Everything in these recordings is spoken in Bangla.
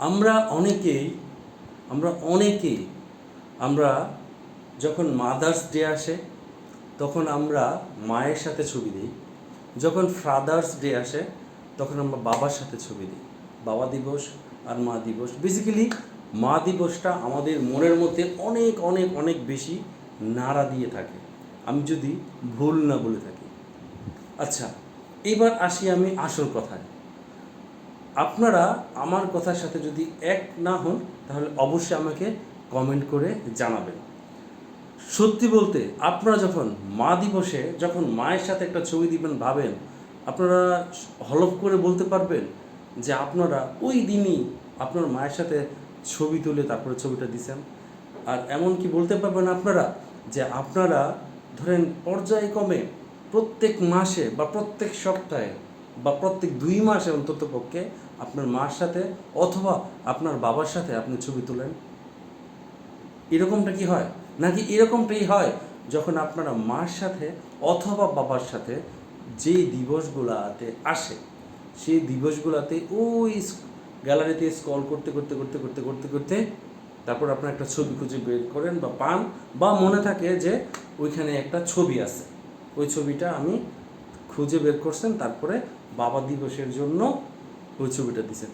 আমরা অনেকেই আমরা অনেকেই, আমরা যখন মাদার্স ডে আসে, তখন আমরা মায়ের সাথে ছবি দিই। যখন ফাদার্স ডে আসে, তখন আমরা বাবার সাথে ছবি দিই। বাবা দিবস আর মা দিবস। বেসিক্যালি মা দিবসটা আমাদের মনের মধ্যে অনেক অনেক অনেক বেশি নাড়া দিয়ে থাকে। আমি যদি ভুল না বলে থাকি। আচ্ছা এবার আসি আমি আসল কথায়। আপনারা আমার কথার সাথে যদি এক না হন, তাহলে অবশ্যই আমাকে কমেন্ট করে জানাবেন। সত্যি বলতে, আপনারা যখন মা দিবসে, যখন মায়ের সাথে একটা ছবি দিবেন, ভাবেন, আপনারা হলফ করে বলতে পারবেন যে আপনারা ওই দিনই আপনার মায়ের সাথে ছবি তুলে তারপরে ছবিটা দিছেন। আর এমন কি বলতে পারবেন আপনারা যে আপনারা ধরেন পর্যায়ক্রমে প্রত্যেক মাসে বা প্রত্যেক সপ্তাহে বা প্রত্যেক দুই মাসে অন্তত পক্ষে আপনার মার সাথে অথবা আপনার বাবার সাথে আপনি ছবি তোলেন। এরকমটা কি হয়? নাকি এরকমটাই হয় যখন আপনারা মার সাথে অথবা বাবার সাথে যে দিবসগুলাতে আসে, সেই দিবসগুলাতে ওই গ্যালারিতে স্কল করতে করতে করতে করতে করতে করতে তারপর আপনার একটা ছবি খুঁজে বের করেন বা পান বা মনে থাকে যে ওইখানে একটা ছবি আছে। ওই ছবিটা আমি খুঁজে বের করছেন, তারপরে বাবা দিবসের জন্য ওই ছবিটা দিছেন।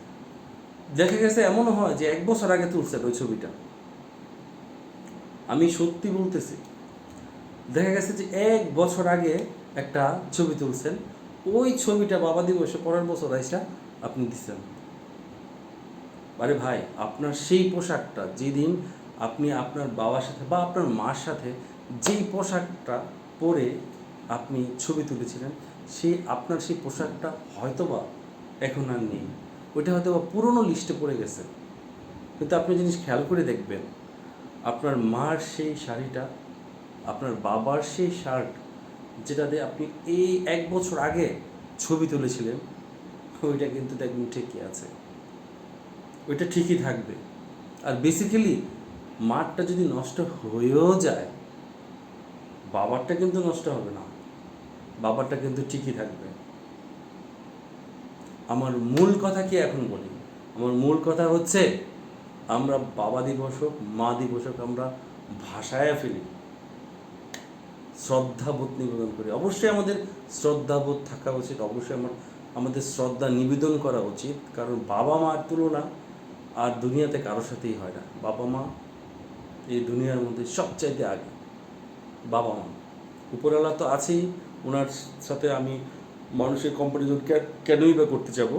দেখা গেছে এমনও হয় যে এক বছর আগে তুলছেন ওই ছবিটা। আমি সত্যি বলতেছি, দেখা গেছে যে এক বছর আগে একটা ছবি তুলছেন, ওই ছবিটা বাবা দিবসে পরের বছর আইসা আপনি দিচ্ছেন আরে ভাই, আপনার সেই পোশাকটা যেদিন আপনি আপনার বাবার সাথে বা আপনার মার সাথে যেই পোশাকটা পরে আপনি ছবি তুলেছিলেন, সেই আপনার সেই পোশাকটা হয়তোবা এখন আর নেই। ওইটা হয়তো বা পুরনো লিস্টে পড়ে গেছে। কিন্তু আপনি জিনিস খেয়াল করে দেখবেন, আপনার মার সেই শাড়িটা, আপনার বাবার সেই শার্ট, যেটা দিয়ে আপনি এই এক বছর আগে ছবি তুলেছিলেন, ওইটা কিন্তু দেখবেন ঠিকই আছে। ওইটা ঠিকই থাকবে। আর বেসিক্যালি মাঠটা যদি নষ্ট হয়েও যায়, বাবারটা কিন্তু নষ্ট হবে না। বাবারটা কিন্তু ঠিকই থাকবে। আমার মূল কথা কি এখন বলি? আমার মূল কথা হচ্ছে, আমরা বাবা দিবস হোক, মা দিবস হোক, আমরা ভাষায় ফেলি শ্রদ্ধাবোধ নিবেদন করি। অবশ্যই আমাদের শ্রদ্ধাবোধ থাকা উচিত, অবশ্যই আমার, আমাদের শ্রদ্ধা নিবেদন করা উচিত। কারণ বাবা মার তুলনা আর দুনিয়াতে কারোর সাথেই হয় না। বাবা মা এই দুনিয়ার মধ্যে সবচাইতে আগে। বাবা মা। উপরওয়ালা তো আছেই ওনার সাথে আমি মানুষের কম্পারিজন কেনই বা করতে যাব?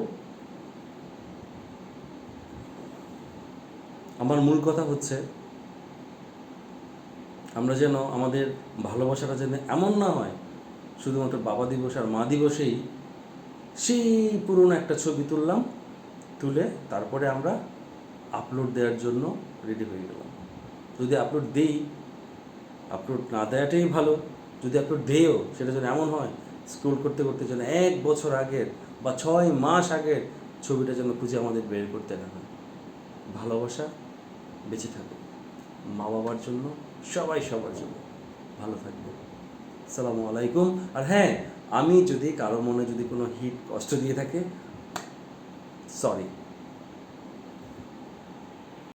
আমার মূল কথা হচ্ছে, আমরা যেন আমাদের ভালোবাসাটা যেন এমন না হয়, শুধুমাত্র বাবা দিবস আর মা দিবসেই সেই পুরনো একটা ছবি তুললাম, তুলে তারপরে আমরা আপলোড দেওয়ার জন্য রেডি হয়ে গেলাম। যদি আপলোড দেই আপলোড না দেওয়াটাই ভালো। যদি আপলোড দেও সেটা যেন এমন হয় স্ক্রোল করতে করতে যেন এক বছর আগের বা ছয় মাস আগের ছবিটা যেন খুঁজে আমাদের বের করতে না হয়। ভালোবাসা বেঁচে থাকবে মা বাবার জন্য, সবাই সবার জন্য। ভালো থাকবে সালামু আলাইকুম। আর হ্যাঁ আমি যদি কারও মনে যদি কোনো হিট কষ্ট দিয়ে থাকে সরি